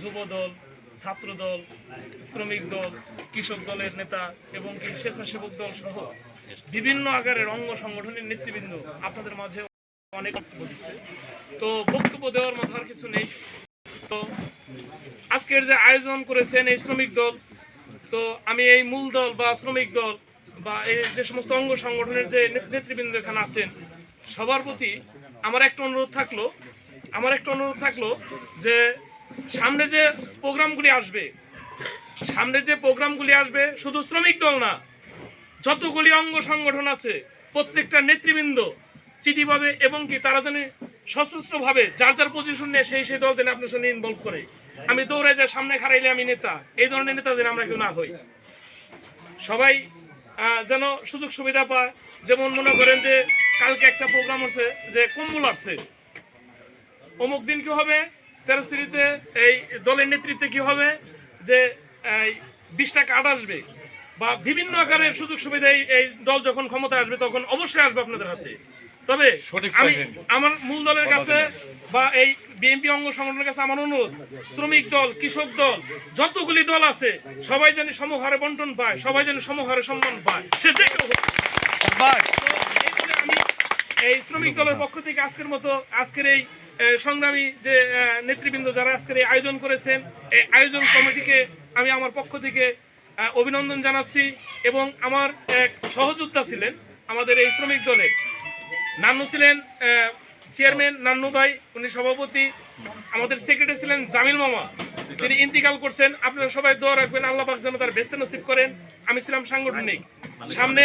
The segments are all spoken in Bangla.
যুব দল ছাত্র দল শ্রমিক দল, কৃষক দলের নেতা এবং স্বেচ্ছাসেবক দল সহ বিভিন্ন আকারের অঙ্গ সংগঠনের নেতৃবৃন্দ আপনাদের মাঝে অনেক বক্তব্য দিচ্ছে। তো বক্তব্য দেওয়ার মতো আর কিছু নেই। তো আজকের যে আয়োজন করেছেন এই শ্রমিক দল, তো আমি এই মূল দল বা শ্রমিক দল বা এই যে সমস্ত অঙ্গ সংগঠনের যে নেত- নেতৃবৃন্দ এখানে আছেন, সবার প্রতি আমার একটা অনুরোধ থাকল, আমার একটা অনুরোধ থাকল যে সামনে যে প্রোগ্রামগুলি আসবে, সামনে যে প্রোগ্রামগুলি আসবে, শুধু শ্রমিক দল না, যতগুলি অঙ্গ সংগঠন আছে, প্রত্যেকটা নেতৃবৃন্দ চিঠি পাবে এবং কি তারা যেন সশস্ত্রভাবে যার যার পজিশন নিয়ে সেই সেই দল যেন আপনার সঙ্গে ইনভলভ করে। আমি দৌড়ে যাই, সামনে খারাইলে আমি নেতা, এই ধরনের নেতা যেন আমরা কেউ না হই। সবাই যেন সুযোগ সুবিধা পায়। যেমন মনে করেন যে, কালকে একটা প্রোগ্রাম হচ্ছে যে কম্বল আসছে। অমুক দিন কি হবে? তেরো শ্রেণীতে এই দলের নেতৃত্বে কি হবে? যে বিশটা কার্ড আসবে বা বিভিন্ন আকারের সুযোগ সুবিধা এই- দল যখন ক্ষমতায় আসবে তখন অবশ্যই আসবে আপনাদের হাতে। তবে আমি আমার মূল দলের কাছে বা এই বিএনপি অঙ্গ সংগঠনের কাছে আমার অনুরোধ শ্রমিক দল কৃষক দল যতগুলি দল আছে সবাই যেন সমহারে বন্টন পায় সবাই যেন সমহারে সম্মান পায় সে যে এই শ্রমিক দলের পক্ষ থেকে আজকের মতো আজকের এই সংগ্রামী যে নেতৃবৃন্দ যারা আজকের এই আয়োজন করেছেন এই আয়োজন কমিটিকে আমি আমার পক্ষ থেকে অভিনন্দন জানাচ্ছি এবং আমার এক সহযোদ্ধা ছিলেন, আমাদের এই শ্রমিক দলের। নান্নু ছিলেন চেয়ারম্যান নান্নু ভাই, উনি সভাপতি। আমাদের সেক্রেটারি ছিলেন জামিল মামা। তিনি ইন্তিকাল করছেন। আপনারা সবাই দোয়া রাখবেন, আল্লাহ পাক যেন তার বেস্তে নসিব করেন। আমি ছিলাম সাংগঠনিক। সামনে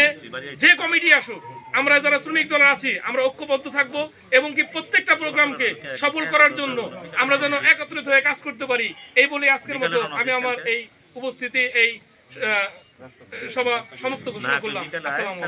যে কমিটি আসুক আমরা যারা শ্রমিক দল আছি আমরা ঐক্যবদ্ধ থাকব এবং কি প্রত্যেকটা প্রোগ্রামকে সফল করার জন্য আমরা যেন একত্রিত হয়ে কাজ করতে পারি। এই বলে আজকের মতো আমি আমার এই উপস্থিতি এই সভা সমাপ্ত ঘোষণা করলাম। আসসালামু